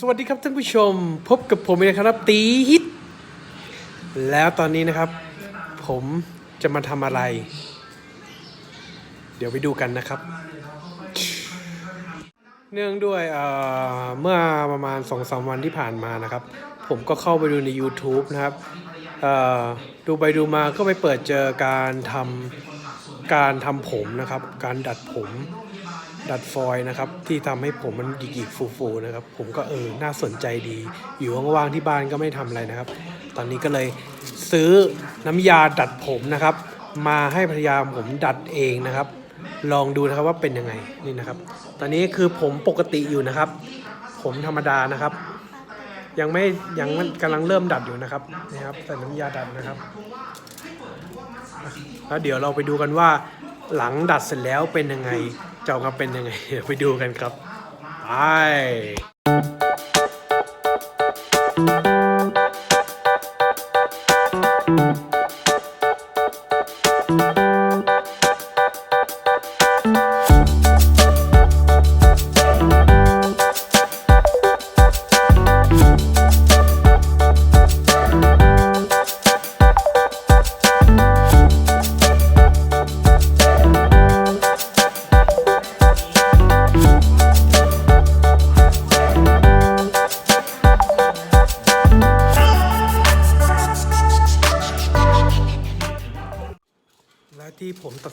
สวัสดีครับท่านผู้ชมพบกับผมเองนะครับตีฮิต แล้วตอนนี้นะครับ ผมจะมาทำอะไร เดี๋ยวไปดูกันนะครับ เนื่องด้วยเอ่อเมื่อประมาณ2องสวันที่ผ่านมานะครับ ผมก็เข้าไปดูใน YouTube นะครับเอ่อดูไปดูมาก็ไปเปิดเจอการทำการทำผมนะครับ การดัดผม ดัดฟอยนะครับ ที่ทำให้ผมมันหยิกๆฟูๆนะครับ ผมก็เออน่าสนใจดี อยู่ว่างๆที่บ้านก็ไม่ทำอะไรนะครับ ตอนนี้ก็เลยซื้อน้ำยาดัดผมนะครับ มาให้ภรรยาผมดัดเองนะครับ ลองดูนะครับว่าเป็นยังไงนี่นะครับ ตอนนี้คือผมปกติอยู่นะครับ ผมธรรมดานะครับ ยังไม่ยังกำลังเริ่มดัดอยู่นะครับนี่ครับใส่น้ำยาดัดนะครับแล้วเดี๋ยวเราไปดูกันว่า หลังดัดเสร็จแล้วเป็นยังไงจะออกมเป็นยังไง ไปดูกันครับ ไป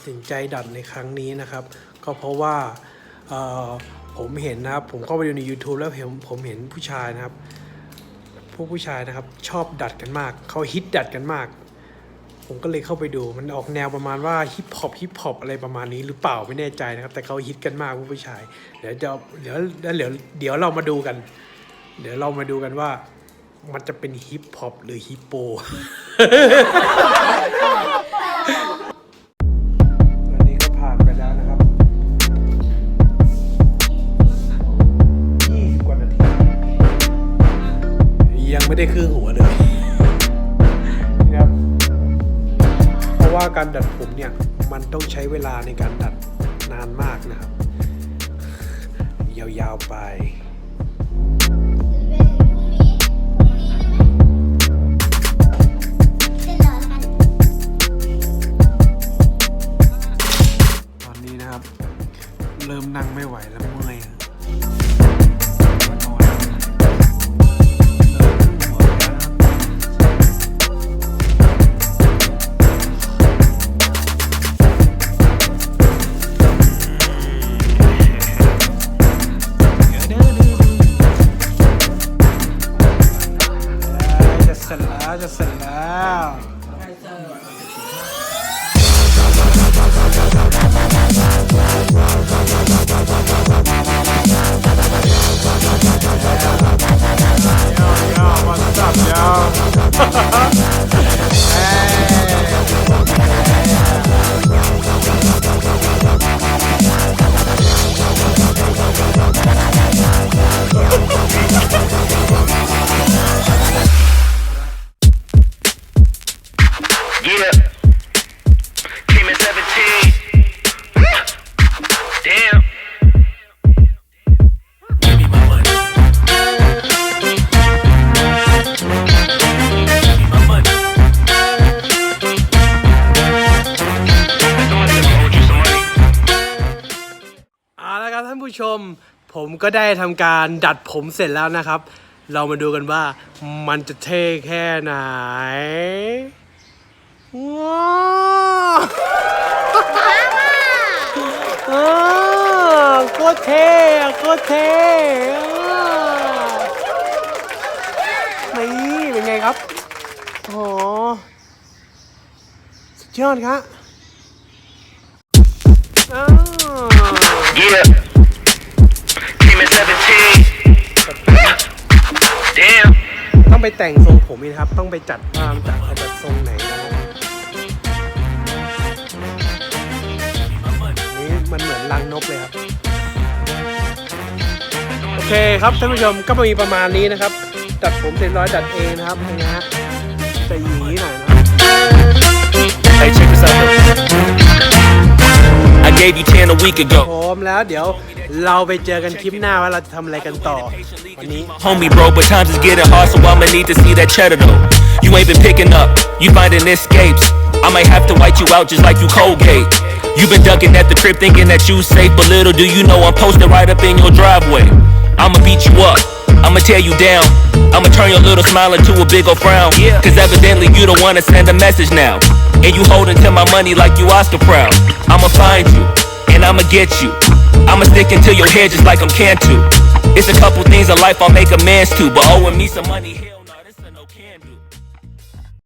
สินใจดัดในครั้งนี้นะครับ ก็เพราะว่าผมเห็นนะครับ ผมเข้าไปดูใน YouTube แล้วเห็นผมเห็นผู้ชายนะครับ พวกผู้ชายนะครับ ชอบดัดกันมาก เขาฮิตดัดกันมาก ผมก็เลยเข้าไปดูมันออกแนวประมาณว่าฮิปฮอปฮิปฮอปอะไรประมาณนี้หรือเปล่าไม่แน่ใจนะครับ แต่เขาฮิตกันมากพวกผู้ชาย เดี๋ยวจะเดี๋ยวเดี๋ยวเดี๋ยวเดี๋ยวเรามาดูกัน เดี๋ยวเรามาดูกันว่ามันจะเป็นฮิปฮอปหรือฮิปโป ไม่ได้ครึ่งหัวเลยนะครับเพราะว่าการดัดผมเนี่ยมันต้องใช้เวลาในการดัดนานมากนะครับ ยาวๆไป ร็จแล้ว Yo, what's up, yo? ผมก็ได้ทำการดัดผมเสร็จแล้วนะครับ เรามาดูกันว่ามันจะเท่แค่ไหนว้าวอ้าวโคตรเท่โคตรเท่นี่เป็นไงครับโอ้สุดยอดครับอ้า Yeah. Came in 17. Damn. ต้องไปแต่งทรงผมอีกนะครับ ต้องไปจัดว่ามันจะจัดทรงไหนนะครับนี่มันเหมือนรังนกเลยครับ โอเคครับท่านผู้ชมก็มีประมาณนี้นะครับ จัดผมเสร็จร้อยจัดเองนะครับนะฮะจะหยีหน่อยนะ Hey, check this out. though. I gave you 10 a week ago. พร้อมแล้วเดี๋ยว เราไปเจอกันคลิปหน้าว่าเราจะทำอะไรกันต่อ วันนี้ Homie, bro, but times is getting hard, so I'ma need to see that cheddar though. You ain't been picking up, you finding escapes. I might have to white you out just like you Colgate. You been ducking at the crib thinking that you safe, but little do you know I'm posted right up in your driveway. I'ma beat you up, I'ma tear you down. I'ma turn your little smile into a big ol' frown. Cause evidently you don't wanna send a message now. And you holding to my money like you Oscar proud. I'ma find you, and I'ma get you. I'ma stick into your head just like I'm Cantu. It's a couple things in life I'll make amends to, but owing me some money here.